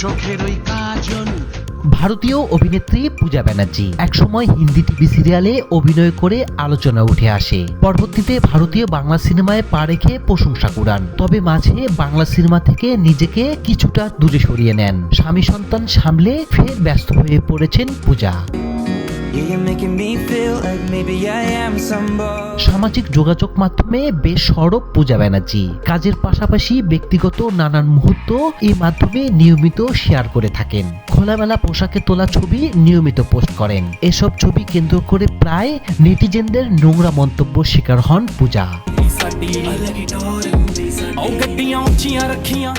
চোখের ওই কাজল। ভারতীয় অভিনেত্রী পূজা ব্যানার্জি একসময় হিন্দি টিভি সিরিয়ালে অভিনয় করে আলোচনা উঠে আসে। পরবর্তীতে ভারতীয় বাংলা সিনেমায় পা রেখে প্রশংসা কুড়ান। তবে মাঝে বাংলা সিনেমা থেকে নিজেকে কিছুটা দূরে সরিয়ে নেন। স্বামী সন্তান সামলে ফের ব্যস্ত হয়ে পড়েছেন পূজা। সামাজিক যোগাযোগ মাধ্যমে বেশ সরব পূজা ব্যানার্জি। কাজের পাশাপাশি ব্যক্তিগত নানান মুহূর্ত এই মাধ্যমে নিয়মিত শেয়ার করে থাকেন। খোলামেলা পোশাকে তোলা ছবি নিয়মিত পোস্ট করেন। এসব ছবি কেন্দ্র করে প্রায় নেটিজেনদের নোংরা মন্তব্য শিকার হন পূজা।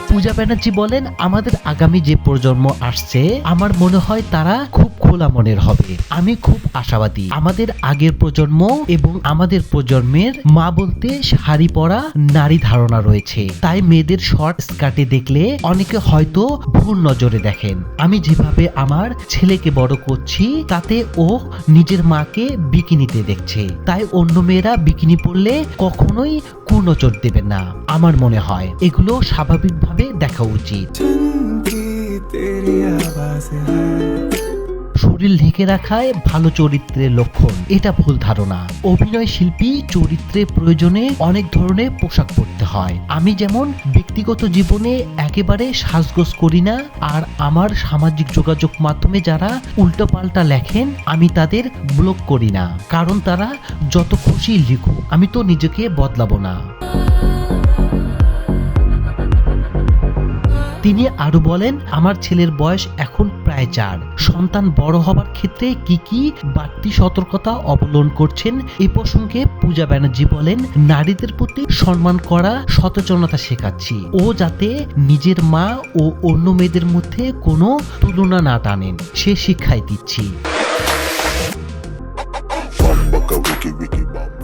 পূজা ব্যানার্জি বলেন, আমাদের আগামী যে প্রজন্ম আসছে, আমার মনে হয় তারা খুব খোলা মনের হবে। আমি খুব আশাবাদী। আমাদের আগের প্রজন্ম এবং আমাদের প্রজন্মের মা বলতে শাড়ি পরা নারী ধারণা রয়েছে। তাই মেয়েদের শর্ট স্কার্টে দেখলে অনেকে হয়তো ভুল নজরে দেখেন। আমি যেভাবে আমার ছেলেকে বড় করছি, তাতে ও নিজের মাকে বিকিনিতে দেখছে। তাই অন্য মেয়েরা বিকিনি পরলে কখনোই কুনজর দেবে না, আমার মনে হয়। এগুলো স্বাভাবিকভাবে দেখা উচিত। তেরে আবাস হ্যাঁ শরীর ঢেকে রাখায় ভালো চরিত্রের লক্ষণ। এটা ভুল ধারণা। অভিনয় শিল্পী চরিত্রে প্রয়োজনে অনেক ধরনের পোশাক পরতে হয়। আমি যেমন ব্যক্তিগত জীবনে একেবারে সাজগোজ করি না, আর আমার সামাজিক যোগাযোগ মাধ্যমে যারা উল্টোপাল্টা লেখেন, আমি তাদের ব্লক করি না। কারণ তারা যত খুশি লিখুক, আমি তো নিজেকে বদলাবো না। তিনি আরও বলেন, আমার ছেলের বয়স এখন প্রায় চার। সন্তান বড় হবার ক্ষেত্রে কি কি বাড়তি সতর্কতা অবলম্বন করছেন এই প্রসঙ্গে পূজা ব্যানার্জি বলেন, নারীদের প্রতি সম্মান করা, সচেতনতা শেখাচ্ছি। ও যাতে নিজের মা ও অন্য মেয়েদের মধ্যে কোনো তুলনা না টানেন, সে শিক্ষাই দিচ্ছি।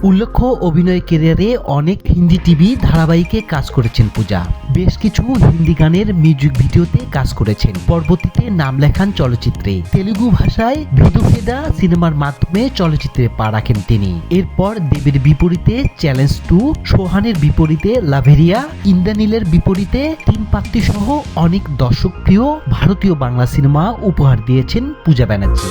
উল্লেখ্য, অভিনয় ক্যারিয়ারে অনেক হিন্দি টিভি ধারাবাহিকে কাজ করেছেন পূজা। বেশ কিছু হিন্দি গানের মিউজিক ভিডিওতে কাজ করেছেন। পরবর্তীতে নাম লেখান চলচ্চিত্রে। তেলুগু ভাষায় ভিদুফেদা সিনেমার মাধ্যমে চলচ্চিত্রে পা রাখেন তিনি। এরপর দেবের বিপরীতে চ্যালেঞ্জ টু, সোহানের বিপরীতে লাভেরিয়া, ইন্দ্রানীলের বিপরীতে তিন পাত্তি সহ অনেক দর্শকপ্রিয় ভারতীয় বাংলা সিনেমা উপহার দিয়েছেন পূজা ব্যানার্জি।